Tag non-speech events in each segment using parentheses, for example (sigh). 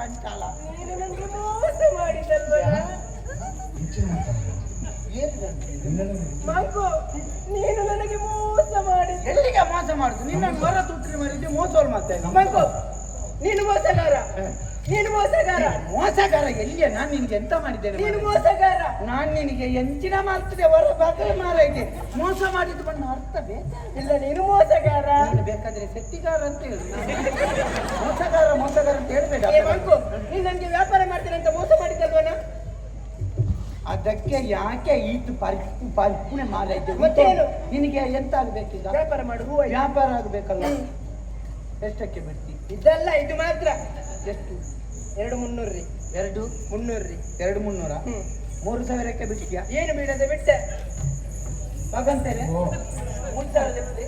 ಅಂಚಾಲ ನೀನು ನನಗೆ ಮೋಸ ಮಾಡಿ ನೀನು ನನಗೆ ಮೋಸ ಮಾಡಿದ ಎಲ್ಲಿಗೆ ಮೋಸ ಮಾಡುದು? ನಿನ್ನ ಮರ ತುಟ್ರಿ ಮರಿದ್ದು ಮೋಸೋಲ್ ಮತ್ತೆ. ಮಂಕು ನೀನು ಮೋಸಗಾರ. ನೀನು ಮೋಸಗಾರ. ಮೋಸಗಾರ ಎಲ್ಲಿಯ? ನಾನು ನಿನ್ಗೆ ಎಂತ ಮಾಡಿದ್ದೇನೆ ನೀನು ಮೋಸಗಾರ. ನಾನು ನಿನಗೆ ಎಂಚಿನ ಮಾಡ್ತದೆ ಹೊರ ಬಗಲ ಮಾರೈತೆ ಮೋಸ ಮಾಡಿದ್ದು ಇಲ್ಲ ನೀನು ಮೋಸಗಾರ? ನೀನು ಬೇಕಾದ್ರೆ ಶಕ್ತಿಗಾರ ಅಂತ ಹೇಳು. ಮೋಸಗಾರ ಮೋಸಗಾರ ಅಂತ ಹೇಳ್ಬೇಡ. ಮಂಕು ನೀನು ನನಗೆ ವ್ಯಾಪಾರ ಮಾಡ್ತೀನಿ ಅಂತ ಮೋಸ ಮಾಡಿದಲ್ವನ ಅದಕ್ಕೆ ಯಾಕೆ ಈತು ಪರಿಪೂರ್ಣ ಪರಿಪುಣೆ ಮತ್ತೆ? ನಿನಗೆ ಎಂತ ಆಗ್ಬೇಕೀಗ ವ್ಯಾಪಾರ ಮಾಡು ಹೂವ ವ್ಯಾಪಾರ ಆಗ್ಬೇಕಲ್ಲ. ಎಷ್ಟಕ್ಕೆ ಬರ್ತಿ ಇದೆಲ್ಲ ಇದು ಮಾತ್ರ. ಎಷ್ಟು? ಎರಡು ಮುನ್ನೂರು ರೀ ಎರಡು? ಮುನ್ನೂರು ರೀ ಎರಡು ಮುನ್ನೂರ? ಮೂರು ಸಾವಿರಕ್ಕೆ ಬಿಟ್ಟಿಯಾ ಏನು ಬಿಡದೆ ಬಿಟ್ಟೆ. ಹಾಗಂತೇನೆ ಮೂರು ಸಾವಿರದ ಬಿಟ್ಟೆ.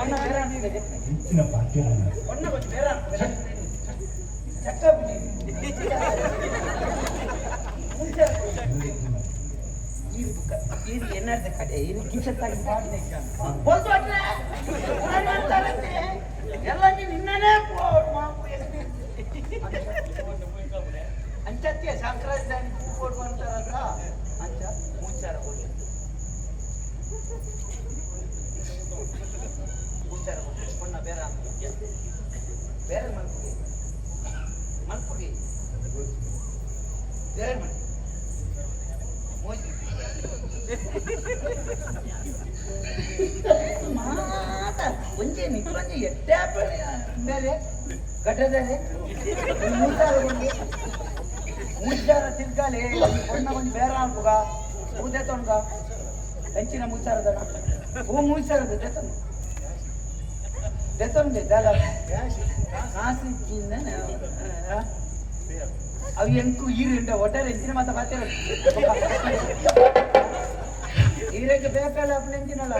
ಅಣ್ಣ ಬೇರೆ ಆಗ್ತದೆ. ಹೆಚ್ಚಿನ ಬೇರೆ ಹಾಕುಗ ಊದೆ ತೊಣ್ಗ ಹೆಂಚಿನ ಮೂಸಾರದ ಹೂ ಮೂಸಾರದ ದೆತನು ದೆತೊಂದೆ ದಾಲ ಕಾಸಿಕ್ಕಿಂದ ಅವು ಎಂಕು ಈರುಂಡ ಒಟ್ಟಾರೆ ಹೆಂಚಿನ ಮಾತ ಬಾತಿರ ಈರೆಗೆ ಬೇಕಲ್ಲ ಅಪ್ಪ? ಹೆಂಚಿನಲ್ಲ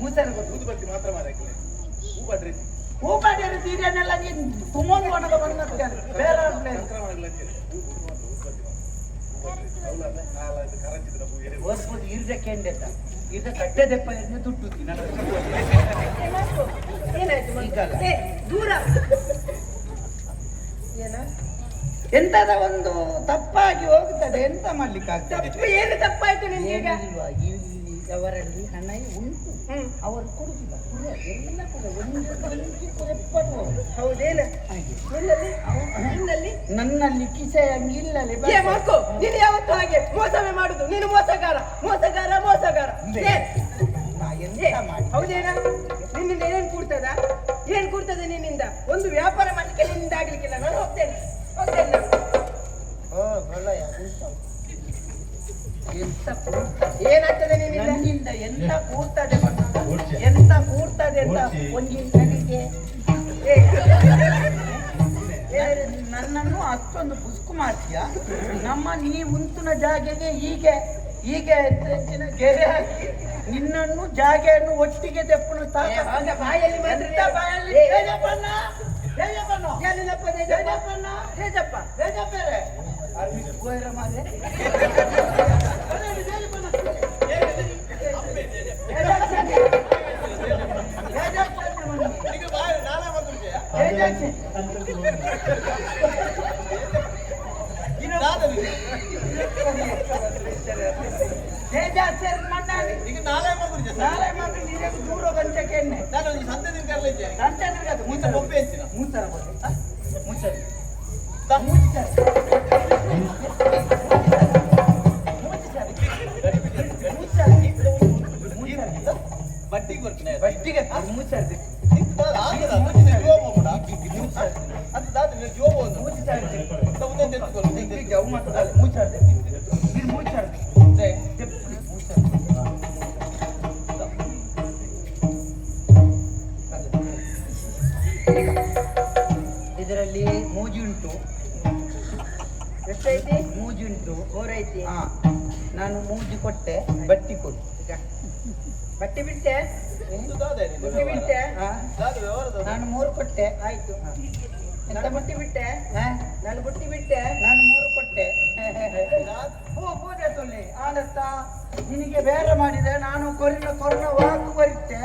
ಮೂಸರ ಗೊತ್ತು ಊದುಬತ್ತಿ ಮಾತ್ರ ಮಾರಾಕಿಲ್ಲ ಹೂ ಬಡ್ರಿ. ಹೂ ಬಾಡಿಯರ ತೀರನ್ನೆಲ್ಲ ನೀನು ತುಮೋನ್ ಒಣಗ ಬಂದ ಬೇರೆ ಓದ್ಬೋದು ಇರ್ದೆ ಕೆಂಡೆತ ಇದು ಕಟ್ಟೆ ದೆಪ್ಪ ಎಣ್ಣೆ ತುಟ್ಟುತ್ತಿ. ದೂರ ಎಂತದ ಒಂದು ತಪ್ಪಾಗಿ ಹೋಗುತ್ತದೆ ಎಂತ ಮಾಡ್ಲಿಕ್ಕೆ ಆಗ್ತದೆ ಏನು ತಪ್ಪಾಯ್ತು ನಿನ್ಗೆ ಈಗ ಅವರಲ್ಲಿ ಹಣ ಉಂಟು. ಅವರು ಕೊಡುದಿಲ್ಲ. ಎಲ್ಲ ಕುರೆ ಒಂದು ಪಡುವವರು ಹೌದೇನ? ನಿನ್ನಲ್ಲಿ? ನಿನ್ನಲ್ಲಿ? ನನ್ನಲ್ಲಿ ಕಿಸೆ ಏ ಮಕ್ಕು ನೀನು ಯಾವತ್ತು ಹಾಗೆ ಮೋಸವೇ ಮಾಡುದು. ನೀನು ಮೋಸಗಾರ. ಮೋಸಗಾರ ಮೋಸಗಾರ. ಹೌದೇನಾ? ನಿನ್ನಿಂದ ಏನ್ ಕೂಡ್ತದ? ಏನ್ ಕೂಡ್ತದೆ ನಿನ್ನಿಂದ? ಒಂದು ವ್ಯಾಪಾರ ಮಾಡ್ಲಿಕ್ಕೆ ನಿನ್ನಿಂದ ಆಗ್ಲಿಕ್ಕಿಲ್ಲ. ನಾನು ಹೋಗ್ತೇನೆ. ಹೋಗ್ತೇನೆ ಎಂತ ಏನಾಗ್ತದೆ ನಿನ್ನಿಂದ ನನ್ನಿಂದ ಎಂತ ಕೂರ್ತದೆ. ಎಂತ ಕೂರ್ತದೆ ಅಂತ. ಒಂಜಿ ನನಗೆ ನನ್ನನ್ನು ಅಷ್ಟೊಂದು ಬುಸ್ಕು ಮಾಡ್ತೀಯ? ನಮ್ಮ ನೀ ಮುಂತಿನ ಜಾಗೆಗೆ ಹೀಗೆ ಹೀಗೆ ಹೆಚ್ಚಿನ ಗೆರೆ ಹಾಕಿ ನಿನ್ನನ್ನು ಜಾಗೆಯನ್ನು ಒಟ್ಟಿಗೆ ಹಾಗೆ ಬಾಯಲ್ಲಿ ಬಾಯಲ್ಲಿ? ಏ, ತೇಜಪ್ಪಣ್ಣ, ಈಗ ಜವ್ ಮಾತಾಡಲ್ಲ. ಮೂತರ. ಇದು ಮೂತರ. ತೆಪ್ಪಲಿ ಮೂತರ. ಇದರಲ್ಲಿ ಮೂಜುಂಟು. ಉಂಟು ಎಷ್ಟೈತಿ? ಮೂಜುಂಟು ಉಂಟು ಮೂರೈತಿ. ಹಾ. ನಾನು ಮೂಜು ಕೊಟ್ಟೆ ಬಟ್ಟಿ ಕೊಡು. ಬಟ್ಟಿ ಬಿಟ್ಟೆ ಬುಟ್ಟಿ ಬಿಟ್ಟೆ ಹಾ? ನಾನು ಮೂರು ಕೊಟ್ಟೆ. ಆಯ್ತು. ನಾನು ಬುಟ್ಟಿ ಬಿಟ್ಟೆ ಹಾ? ನಾನು ಬುಟ್ಟಿ ಬಿಟ್ಟೆ ನಾನು ಮೂರು ಕೊಟ್ಟೆ ಹೋ ಪೂಜೆ ತೊಲ್ಲಿ ಆನತ್ತ ನಿನಗೆ ಬೇರೆ ಮಾಡಿದೆ. ನಾನು ಕೊರಿನ ಕೊರನ ವಾಕು ಬರುತ್ತೆ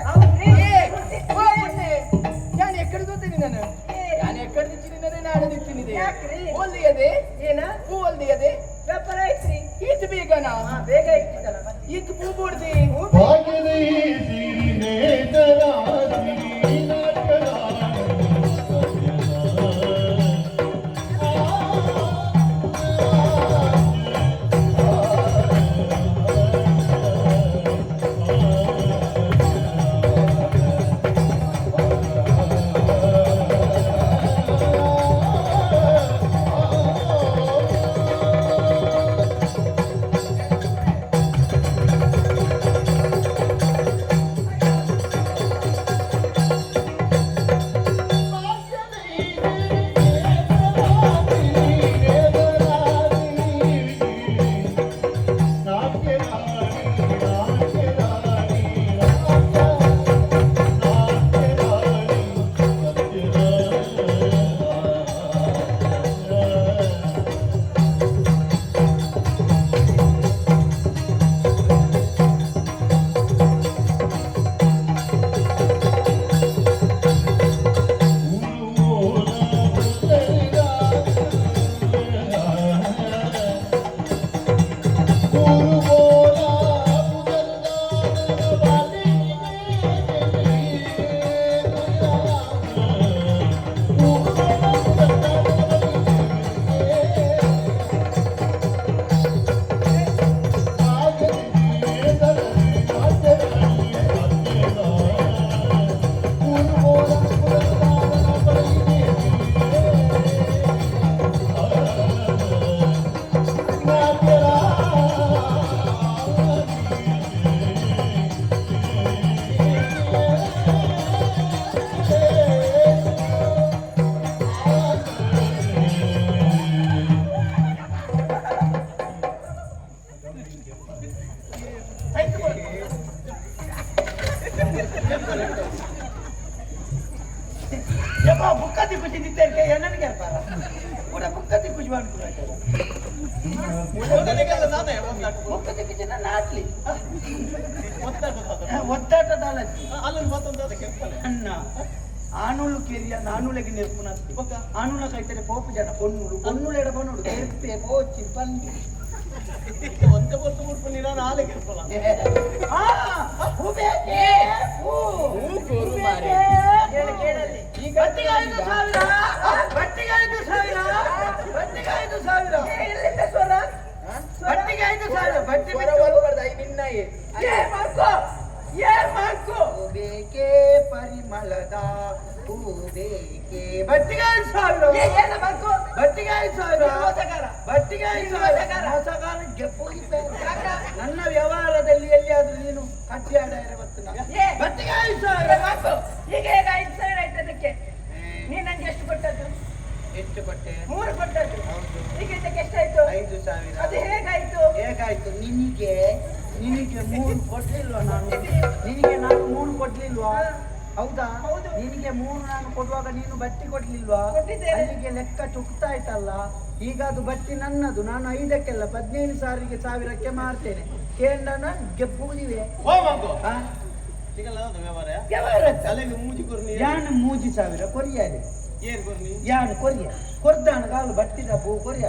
ಅನ್ನ ಆನುಳು ಕೆರಿಯ ನಾನುಳೆಗೆ ನೆರ್ಪುನತ್ತಿ ಆನುಳ ಕೈತರೆ ಪೋಪು ಜನ ಪೊನ್ನುಳು ಪೊನ್ನುಳು ಎಡ ಪೊನ್ನುಡು ಕೆರ್ಪೆ ಪೋಚಿ ಪಂದಿ ಒಂದೇ ಹೂ ಬೇಕೆ? ಕೇಳು ಕೇಳಲ್ಲಿ ಈಗ ಬಟ್ಟಿಗೆ ಐದು ಸಾವಿರ. ಬಟ್ಟಿಗೆ ಐದು ಸಾವಿರ. ಬಟ್ಟಿಗೆ ಐದು ಸಾವಿರ. ಎಲ್ಲಿಂದ ಸ್ವರ ಬಟ್ಟಿಗೆ ಐದು ಸಾವಿರ ಬಟ್ಟಿ ಬಿಟ್ಟು ಈ ಬೇಕೆ ಪರಿಮಳದ ಹೂ ಬೇಕೆ? ಬಟ್ಟಿಗೆ ಐದು ಸಾವಿರ ಸಾರು ಬಟ್ಟಿಗಾಯಿ ಮಾಡ್ಕೋ ಬಟ್ಟಿಗೆ ಐದು ಸಾವಿರ. ಬಟ್ಟಿಗೆ ಐದು ನೀನು ಸಾವಿರ ಮೋಸಗಾರ. ಮೋಸಗಾರಕ್ಕೆ ನನ್ನ ವ್ಯವಹಾರದಲ್ಲಿ ಎಲ್ಲಿಯಾದ್ರೂ ನೀನು ಕಟ್ಟಿ ಆಡ ಏ. ಬಟ್ಟಿಗೆ ಐದು ಸಾವಿರ ಈಗ ಈಗ ಐದು ಸಾವಿರ ಆಯ್ತು ಅದಕ್ಕೆ? ನೀನ್ ನಂಗೆ ಎಷ್ಟು ಕೊಟ್ಟದ್ದು? ಎಷ್ಟು ಕೊಟ್ಟೆ? ಮೂರು ಕೊಟ್ಟದ್ದು. ಈಗ ಇದಕ್ಕೆ ಎಷ್ಟಾಯ್ತು? ಐದು ಸಾವಿರ. ಅದು ಹೇಗಾಯ್ತು? ಹೇಗಾಯ್ತು? ನಿನಗೆ ನಿನಗೆ ಮೂರು ಕೊಟ್ಟಿಲ್ವ ನಾನು? ಹೌದಾ? ಹೌದು. ನಿನಗೆ ಮೂರು ನಾನು ಕೊಡುವಾಗ ನೀನು ಬಟ್ಟಿ ಕೊಡ್ಲಿಲ್ವಾ. ಅಲ್ಲಿಗೆ ಲೆಕ್ಕ ಚುಕ್ತಾಯ್ತಲ್ಲ? ಈಗ ಅದು ಬಟ್ಟಿ ನನ್ನದು. ನಾನು ಐದಕ್ಕೆಲ್ಲ ಹದಿನೈದು ಸಾವಿರಕ್ಕೆ ಸಾವಿರಕ್ಕೆ ಮಾರ್ತೇನೆ. ಕೇಂದ್ರನ ಗೆಪ್ಪುವುದಿವೆ ಯಾನ್ ಮೂಜಿ ಸಾವಿರ? ಕೊರಿಯಾರೆ ಯಾನು ಕೊರಿಯ? ಕೊರ್ದಾನ ಕಾಲು ಬಟ್ಟಿದ ಪೂ ಕೊರಿಯ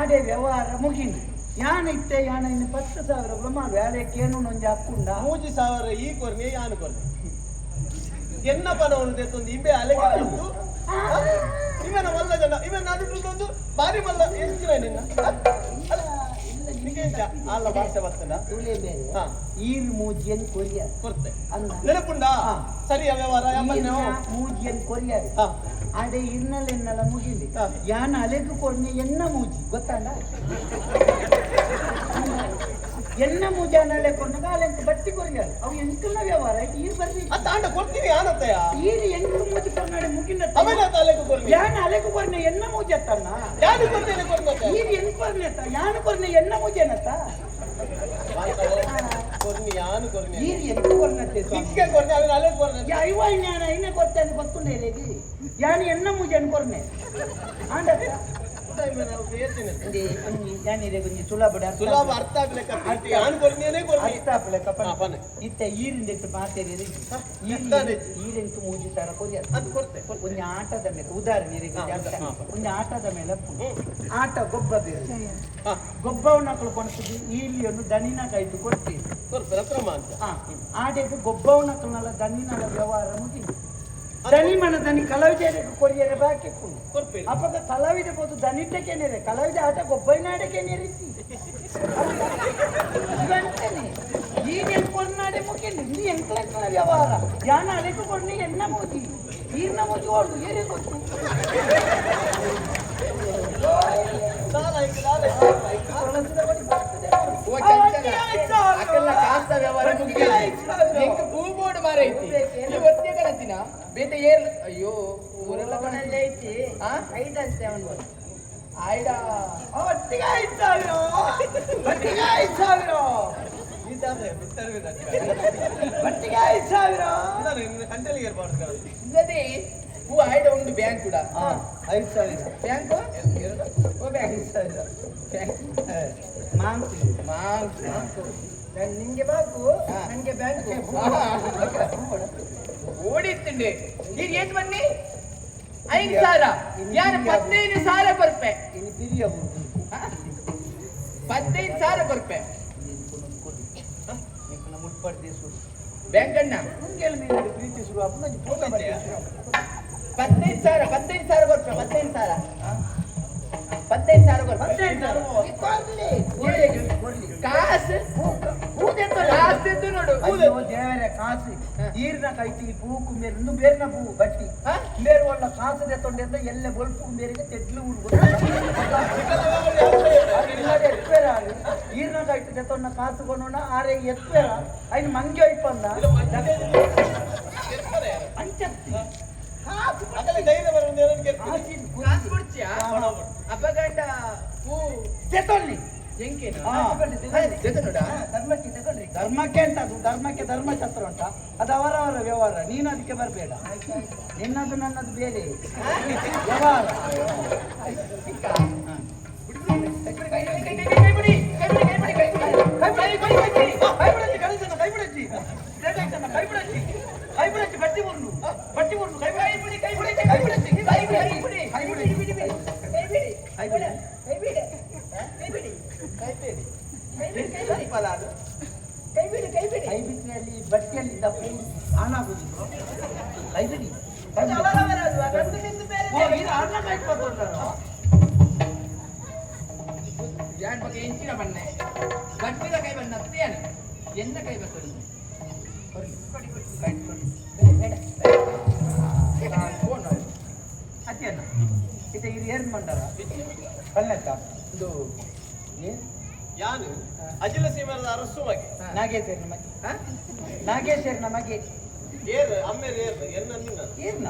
ಆಡೇ ವ್ಯವಹಾರ ಮುಗಿನಿ ಯಾನ ಇತ್ತೆ ಯಾನ ಇನ್ನು ಪತ್ತು ಸಾವಿರ ಪ್ರಮಾಣ ವ್ಯಾಲೆಕ್ಕೇನು ನೊಂಜಿ ಹಾಕೊಂಡ ಮೂಜಿ ಸಾವಿರ ಈ ಕೊರ್ನಿ ಯಾನು ಕೊರ್ನಿ? ಎನ್ನ ಪದವನ್ನು ತೆತ್ತೊಂದು ಇಬ್ಬೆ ಅಲೆಗೆ ಇವನ ಮಲ್ಲ ಜನ ಇವನ್ ನಡುಟೊಂದು ಬಾರಿ ಮಲ್ಲ. ಎಷ್ಟು ನಿನ್ನ ಅಲ್ಲ ಭಾಷೆ ಬರ್ತದ? ತುಳೆ ಬೇರೆ. ಹಾ. ಈರ್ ಮೂಜಿಯನ್ ಕೊರಿಯ ಕೊರ್ತೆ. ನೆನಪುಂಡ ಸರಿ ಸರಿಯ ವ್ಯವಹಾರ ಮೂಜಿಯನ್ ಕೊರಿಯಾರೆ. ಹಾ. ಆಡೆ ಇನ್ನಲೆನ್ನೆಲ್ಲ ಮುಗಿಲಿ. ಯಾನ ಅಲೆಗೆ ಕೊರ್ನಿ ಎನ್ನ ಮೂಜಿ ಗೊತ್ತಾಂಡ (laughs) ಎನ್ನ ಮೂಜಿ ಅನ್ನಲೆ ಕೊರ್ನಾಗ ಅಲೆಂಕ ಬಟ್ಟಿ ಕೊರಿಯಾರೆ ಅವು ಎಂಕಲ್ನ ವ್ಯವಹಾರ ಆಯ್ತು ಈರ್ ಬರ್ಲಿ ಅತ್ತ ಅಂಡ ಕೊಡ್ತೀನಿ ಆನತ್ತಯ್ಯ ಈರ್ ಎಂಕ ಮೂಜಿ ಕೊರ್ನಾಡೆ ಮುಗಿನ ಅವನ ತಲೆಗೆ ಕೊರ್ನಿ ಯಾನ ಅಲೆಗು ಕೊರ್ನೆ ಎನ್ನ ಮೂಜಿ ಅತ್ತಣ್ಣ ಯಾರು ಕೊಡ್ತೇನೆ ಕೊಡ್ಬೇಕು ಈರ್ ಎನ್ ಕೊರ್ನೆ ಅತ್ತ ಯಾನ ಕೊರ್ನೆ ಎನ್ನ ಮೂಜಿ ಅನ್ನತ್ತ ಕೊರ್ನಿ ಯಾನು ಕೊರ್ನಿ ಈರ್ ಎಂತ ಕೊರ್ನತ್ತೆ ಸ್ವಾಮಿ ಇಕ್ಕೆ ಕೊರ್ನಿ ಅವನ ಅಲೆ ಕೊರ್ನಿ ಯಾ ಇವ ಜ್ಞಾನ ಇನ್ನ ಕೊಡ್ತೇನೆ ಗೊತ್ತುಂಡೆ ರೇಗಿ ಯಾನಿ ಎನ್ನ ಮೂಜಿ ಅನ್ಕೊರ್ನೆ ಆಂಡತ್ತ ಇತ್ತ ಮಾತೇರಿ. ಈರೆಂತು ಮೂಜಿ ತರ ಕೊರಿಯ ಅದು ಕೊಡ್ತೆ ಒಂಜಿ ಆಟದ ಮೇಲೆ ಉದಾಹರಣೆ ಒಂಜಿ ಆಟದ ಮೇಲೆ ಆಟ ಗೊಬ್ಬ ಬೇರೆ ಗೊಬ್ಬವನ್ನಕ್ಕಳು ಕೊಡ್ತಿದ್ವಿ ಈಲಿಯನ್ನು ದನಿನ ಕಾಯ್ದು ಕೊಡ್ತೀವಿ. ಕೊರ್ಪೆ ಗೊಬ್ಬವನ್ನ ಗೊಬ್ಬವನ್ನಕ್ಕಳಲ್ಲ ದನಿನಲ ವ್ಯವಹಾರ ಮುಗಿದು ದನಿ ಮನ ದನಿ ಕಲಾವಿದರಿಗೆ ಕೊರಿಯರೆ ಬಾಕಿ ಅಪ್ಪ ಕಲಾವಿದೆ ಕಲಾವಿದ ಬೋದು ಕಲಾವಿದೆ ಕಲಾವಿದ ಆಟ ಗೊಬ್ಬೈನ ಆಡಕ್ಕೇನಿರಿ (laughs) ಇವಂತನೆ. ಈಗ ಕೊರ್ನಾಡೆ ಮುಖ್ಯ ನೀ ಎಂಕ್ಲೆಕ್ನ ವ್ಯವಹಾರ. ಯಾನ ಅಲೆಕು ಕೊಡ್ನಿ ಎನ್ನ ಮೋದಿ? ಈರ್ನ ಮೋದಿ ಓಡು ಏರೇ ಗೊತ್ತು ಓಡಿತ್ತಂಡೆ. ನೀನ್ ಏನ್ ಬನ್ನಿ ಐದು ಸಾವಿರ ಯಾರು ಹದಿನೈದು ಸಾಲ ಕೊರ್ಪೆ ಹದಿನೈದು ಸಾವಿರ ಕೊರ್ಪೆ ಮುಟ್ಪಡ್ದೆ ಸುರು ಬ್ಯಾಂಕ್ ಅಣ್ಣ ಮುಂಗೆಲ್ ಮೇಲೆ ಪ್ರೀತಿ ಶುರು ಅಪ್ಪ ನಂಗೆ ಫೋಟೋ ಪದಿನೈದು ಸಾವಿರ ಹದಿನೈದು ಸಾವಿರ ಕೊರ್ಪೆ ಹದಿನೈದು ಸಾವಿರ ಹದಿನೈದು ಸಾವಿರ ಕೊರ್ಪೆ ಕಾಸು? ದೇವರೇ ಕಾಸು. ಈರ್ನ ಕೈತಿ ಪೂಕು ಮೇರೆ ಇನ್ನು ಬೇರ್ನ ಪೂ ಬಟ್ಟಿ. ಹಾ? ಬೇರೆ ಒಳ್ಳ ಕಾಸು ತೆತ್ತೊಂಡಿಂದ ಎಲ್ಲ ಬೊಲ್ಪು ಬೇರೆಗೆ ತೆಡ್ಲು ಊರು ಈರ್ನ ಕೈತಿ ತೆತ್ತೊಂಡ ಕಾಸು ಕೊಂಡೋಣ ಆರೆ ಎತ್ಬೇರ ಐನು ಮಂಗೆ ಐಪಂದ ಅಂಚತ್ತಿ ಅಪಗಂಡ ಹೂ. ಹಾ. ಜೊತೆ ನೋಡ ತಗೊಳ್ರಿ ಧರ್ಮಕ್ಕೆ ಅಂತ ಅದು ಧರ್ಮಕ್ಕೆ ಧರ್ಮಶಾಸ್ತ್ರ ಉಂಟ ಅದು ಅವರವರ ವ್ಯವಹಾರ ನೀನು ಅದಕ್ಕೆ ಬರಬೇಡ. ನಿನ್ನದು ನನ್ನದು ಬೇರೆ. ವ್ಯವಹಾರ. ಕೈ ಬಿಡಿ, ಕೈ ಬಿಡಿ, ಕೈ ಬಿಡಿ, ಕೈ ಬಿಡಿ, ಕೈ ಬಿಡಿ, ಕೈ ಬಿಡಿ. ಕೈ ಬಿಡಜ್ಜಿ, ಕೈ ಬಿಡಜ್ಜಿ, ಕೈ ಬಿಡಜ್ಜಿ, ಕಳಿಸಣ್ಣ, ಕೈ ಬಿಡಜ್ಜಿ. ಲೇಟ್ ಆಯ್ತಣ್ಣ, ಕೈ ಬಿಡಜ್ಜಿ. ಕೈ ಬಿಡಜ್ಜಿ, ಬಟ್ಟಿ ಮುರ್ದು, ಬಟ್ಟಿ ಮುರ್ದು, ಕೈ ಬಿಡಜ್ಜಿ, ಕೈ ಬಿಡಜ್ಜಿ, ಕೈ ಬಿಡಜ್ಜಿ, ಕೈ ಬಿಡಜ್ಜಿ, ಕೈ ಬಿಡಿ, ಕೈ ಬಿಡಿ, ಬಿಡಿ, ಬಿಡಿ. ಕೈ ಬಿಡಿ. ಕೈ ಬಿಡಿ ಕೈ ಬಿಡಿ ಕೈ ಬಿಡಿ ಫಲ ಅದು. ಕೈ ಬಿಡಿ ಕೈ ಬಿಡಿ ಕೈ ಬಿಟ್ಟರೆ ಅಲ್ಲಿ ಬಟ್ಟೆಯಲ್ಲಿ ದಪ್ಪು ಹಾಳಾಗುದಿಲ್ಲ ಕೈ ಬಿಡಿ ಕೈ ಅದು ಬಿಡಿ. ಅವರವರಲ್ವಾ ನಮ್ದು ನಿಮ್ದು ಬೇರೆ ಓ, ಇದು ಅರ್ಧ ಕೈ ಲೈಬ್ರರಿ ಯಾನ್ ಬಗ್ಗೆ ಎಂಚಿನ ಬನ್ನೆ ಗಟ್ಟಿದ ಕೈ ಬಣ್ಣ ಅತ್ತೇನು ಎನ್ನ ಕೈ ಬರ್ತದೆ ಅದೇನ ಇದು ಇದು ಏನ್ ಮಂಡರ ಕಲ್ಲೆತ್ತ? ಇದು ಏನ್? ಯಾನು ಅಜಿಲ ಸೀಮರದ ಅರಸು ಮಗೆ ನಾಗೇಶ್ವರನ ಮಗೆ ನಾಗೇಶ್ವರನ ಮಗೆ ಏರ್ ಅಮ್ಮೇಲೆ ಏರ್ ಎನ್ನ ನಿನ್ನ ಏನ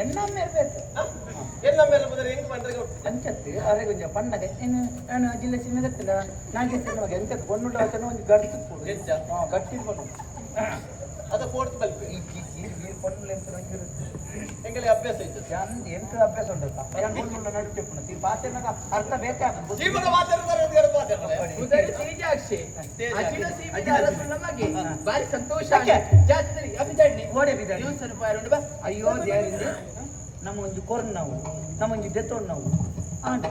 ಎನ್ನ ಮೇರ್ಬೇಕು ಎನ್ನ ಮೇಲೆ ಬಂದರೆ ಹೆಂಗ್ ಬಂದ್ರೆ ಅಂಚತ್ತು ಅರೆ ಕೊಂಚ ಪಣ್ಣಗೆ ಏನು ನಾನು ಗೊತ್ತಿಲ್ಲ ನಾಗೇಶ್ವರನ ಮಗೆ ಎಂತ ಒಂದು ಗಡ್ತು ಕೊಡು ಎಂಚ? ಹಾಂ ಗಟ್ಟಿ ಕೊಡು ಅದ ಫೋರ್ತ್ ಬಲ್ಪೆ ಈ ಈ ಈ ಈ ಅಂತ ಎಂತ ನಂಗಿರುತ್ತೆ ಹೆಂಗಲಿ ಅಭ್ಯಾಸ ಇತ್ತು ಎಂತ ಅಭ್ಯಾಸ ಉಂಟು? ಯಾನ್ ಕೊಂಡುಂಡ ನಡು ಚೆಪ್ಪುನ ಈ ಭಾಷೆನಾಗ ಅರ್ಥ ಬೇಕೇ ಆಗುತ್ತೆ ಜೀವನ ಮಾತಾಡ್ತಾರೆ ಬಾರಿ ಸಂತೋಷ ಜಾಸ್ತಿ ಜಾತ್ರೆ ಅಭಿದಣ್ಣಿ. ಓಡೆ ಬಿದ್ದಾಡಿ ರೂಪಾಯಿ ಉಂಟು ಬಾ. ಅಯ್ಯೋ ದೇವರಿಂದ ನಮ್ಮ ಒಂದು ಕೊರ್ನ ನಾವು. ನಮ್ಮ ಒಂದು ದೆತ್ತೋಡ್ ನಾವು ಆಂಡ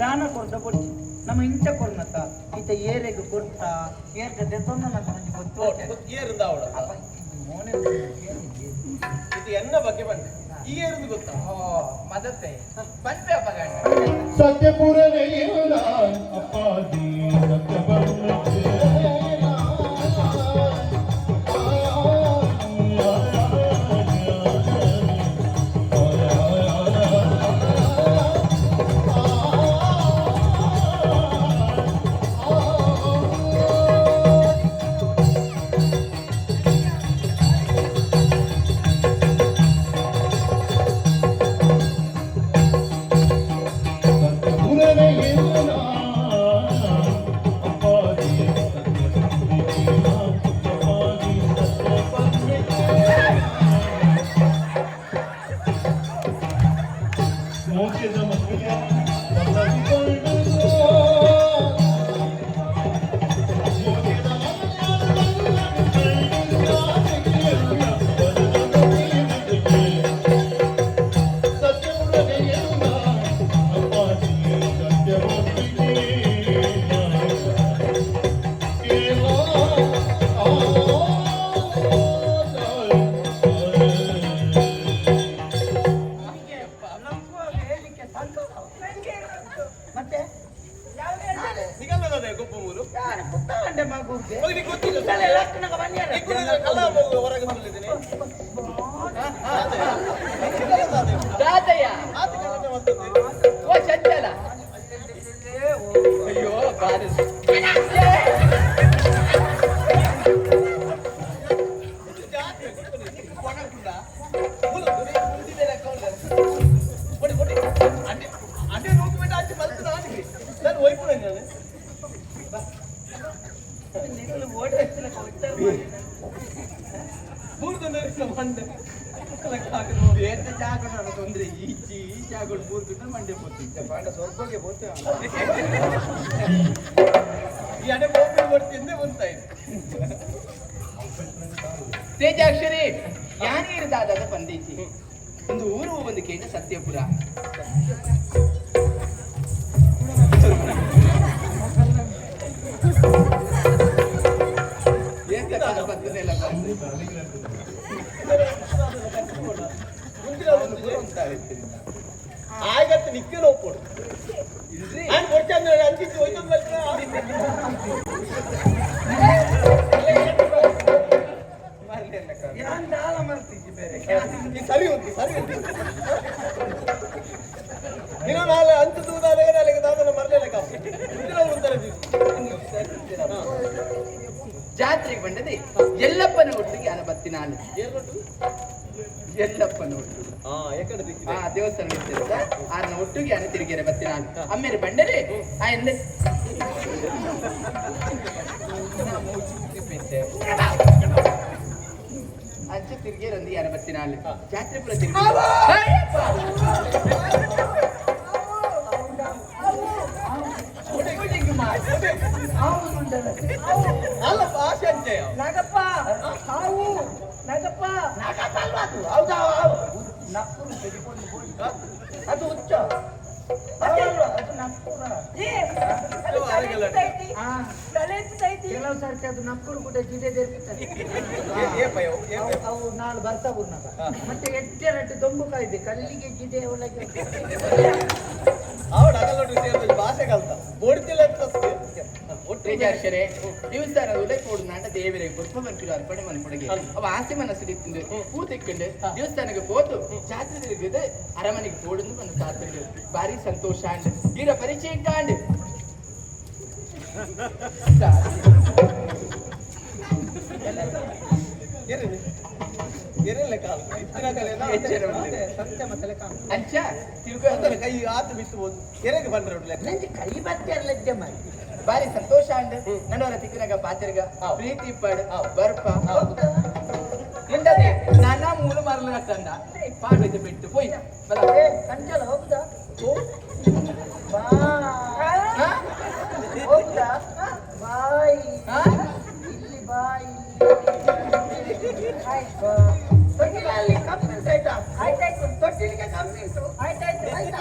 ದಾನ ಕೊರ್ದ ಕೊಡ್ತಿ. ನಮ್ಮ ಇಂಚ ಕೊರ್ನತ್ತ ಈತ ಏರೆಗೆ ಕೊರ್ತ. ಏರ್ಗ ದೆತ್ತೊಂದ ನಮ್ಮ ಒಂದು ಗೊತ್ತು. ಏರಿಂದ ಅವಳ. ಇದು ಎನ್ನ ಬಗ್ಗೆ ಬಂದೆ ಗೊತ್ತಾ? ಓ ಮದತ್ತೆ. ಪಂಪೆ ಅಪಗಂಡ ಸತ್ಯಪುರವೆಲಿಯುಲ ಅಪ್ಪಾಜಿ ಸತ್ಯಬರ್ಮಕ್ಕೆ ತೇಜಾಕ್ಷರಿ ಯಾನಿರದಾದ ಬಂದೈತಿ ಒಂದು ಊರು ಒಂದು ಕೇಂದ್ರ ಸತ್ಯಪುರ. ಆಗತ್ತೆ ನಿಕ್ಕೆ ಇಲ್ರಿ. ನಾನು ಕೊಡ್ತೇನೆ ಅಂತಿದ್ದು ಹೋಯ್ತದ ಸರಿ ಉಂಟು ಸರಿ ಉಂಟು. ಇನ್ನು ನಾಳೆ ಅಂತ ತೂದಾದ ನಾಳೆಗೆ ದಾದನ ಮರಲೇಲೆ ಕಾಪು ಮುಂದಿನ ಉಂಟಲ್ಲ ಜಾತ್ರೆಗೆ ಬಂದದೆ ಎಲ್ಲಪ್ಪನ ಒಟ್ಟಿಗೆ ಅನ ಬತ್ತಿ ನಾನು. ಎಲ್ಲಪ್ಪನ ಒಟ್ಟು. ಆ ಆ ದೇವಸ್ಥಾನ ಆರ್ನ ಒಟ್ಟಿಗೆ ಅನ ತಿರುಗಿರೆ ಬತ್ತಿ ನಾನು. ಅಮ್ಮೇಲೆ ಬಂಡರೆ ಆ ಎಂದೆ? ಬತ್ತಿ ನಾನು ಜಾತ್ರೆ ಪುರ ತಿರುಗಿ. ಅಲ್ಲ ಭಾಷೆ ಅಂಚೆಯ ನಾಗಪ್ಪ ಹಾವು ನಾಗಪ್ಪ. ಹೌದಾ ನಕ್ಕೂರು ತೆಗೆದುಕೊಂಡು ಅದು ಹುಚ್ಚ. ಅದು ನಕ್ಕೂರ ಕೆಲವು ಸರ್ತಿ ಅದು ನಕ್ಕಳು ಕೂಡ ಏ ಭಯ ಅವು ನಾಳೆ ಬರ್ತಾ ಬುರ್ನಾಗ ಮತ್ತೆ ಎಡ್ಡೆ ರಟ್ಟು ದೊಂಬು ಕಾಯ್ದೆ ಕಲ್ಲಿಗೆ ಜಿಡೆ ಒಳಗೆ ಅವಳು ಅಗಲ ಭಾಷೆ ಕಲ್ತ. ಬೋಡ್ತಿಲ್ಲ ಅಂತ ಒಟ್ಟು ತೇಜಾಕ್ಷರೆ ದೇವಸ್ಥಾನ ಉದಯ ಕೋಡು ನಾಟ ದೇವರೇ ಪುಷ್ಪ ಬಂಕಿಲು ಅರ್ಪಣೆ ಮನ್ಪೊಳಗೆ ಅವ ಆಸೆ ಮನಸ್ಸು ತಿಂದು ಹೂ ತೆಕ್ಕೊಂಡು ದೇವಸ್ಥಾನಕ್ಕೆ ಹೋದು ಜಾತ್ರೆ ತಿರುಗಿದೆ ಅರಮನೆಗೆ ಬಾರಿ ಬಂದು ಜಾತ್ರೆ ಭಾರಿ ಸಂತೋಷ ಅಂಡ್ ಈರ ಪರಿಚಯ ಕಾಂಡ್ ಕೈ ಆತು ಬಿಟ್ಟು ಹೋದು ಎರೆಗೆ ಬಂದ್ರೆ ಉಡ್ಲೆ ನಂಗೆ ಕೈ ಬತ್ತೆ ಲಜ್ಜೆ ಮಾಡಿ ಭಾರಿ ಸಂತೋಷ ಅಂಡ್ ನನ್ನವರ ತಿಕ್ಕನಾಗ ಪಾತ್ರಗ ಪ್ರೀತಿ ಪಡ್ ಬರ್ಪ ಎಂತದೆ ನನ್ನ ಮೂಲ ಮರಲು ಕಟ್ಟಂದ ಪಾರ್ವತಿ ಬಿಟ್ಟು ಹೋಯ್ನ ಬಲ ಏ ಕಂಚಲ ಹೋಗುದಾ ಬಾ ತೊಟ್ಟಿಲಲ್ಲಿ ಕಮ್ಮಿ ಆಯ್ತಾ ಆಯ್ತಾಯ್ತು ತೊಟ್ಟಿಲಿಗೆ ಕಮ್ಮಿ ಉಂಟು ಆಯ್ತಾಯ್ತು ಆಯ್ತಾ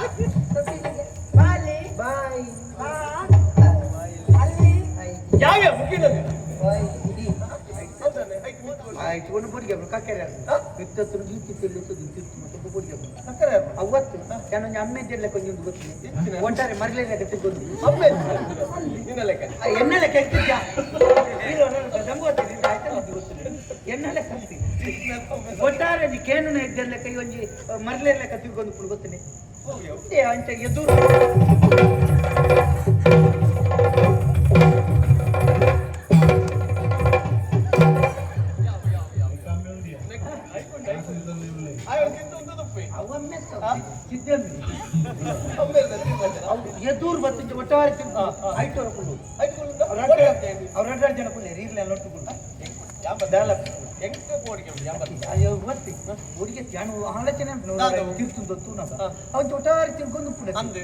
ತೊಟ್ಟಿಲಿಗೆ ಬಾಲಿ ಬಾಯ್ ಬಾ. ಅಲ್ಲಿ ಆಯ್ತು ಒಂದು ಬುಡಿಗೆ ಕಕ್ಕರೆ ಗೀತಿ ತಿಳ್ಳಿತ್ತು ತಿರ್ತು ಮತ್ತೆ ಬುಡಿಗೆ ಸಕ್ಕರೆ ಅವತ್ತು ನಾನೊಂದು ಅಮ್ಮೆದ್ದೆಲ್ಲ ಕೊಂಚೊಂದು ಗೊತ್ತಿದೆ ಒಂಟಾರೆ ಮರಲೆಲ್ಲ ಎಣ್ಣೆಲ್ಲ ಕೆಟ್ಟಿದ್ಯಾ ಎಣ್ಣೆಲ್ಲ ಕಲ್ಸಿ ಒಟ್ಟಾರೆ ನೀ ಕೇನು ಎದ್ದೆಲ್ಲ ಕೈ ಒಂಜಿ ಮರಲೆಲ್ಲ ಕತ್ತಿಗೊಂದು ಕೂಡ ಗೊತ್ತನೆ ಅಂಚ ಎದುರು. ದೊತ್ತು ನಗ ಅವನ್ ಒಟ್ಟಾರೆ ತಿರ್ಕೊಂಡು ಕೂಡ ಅಂದೆ.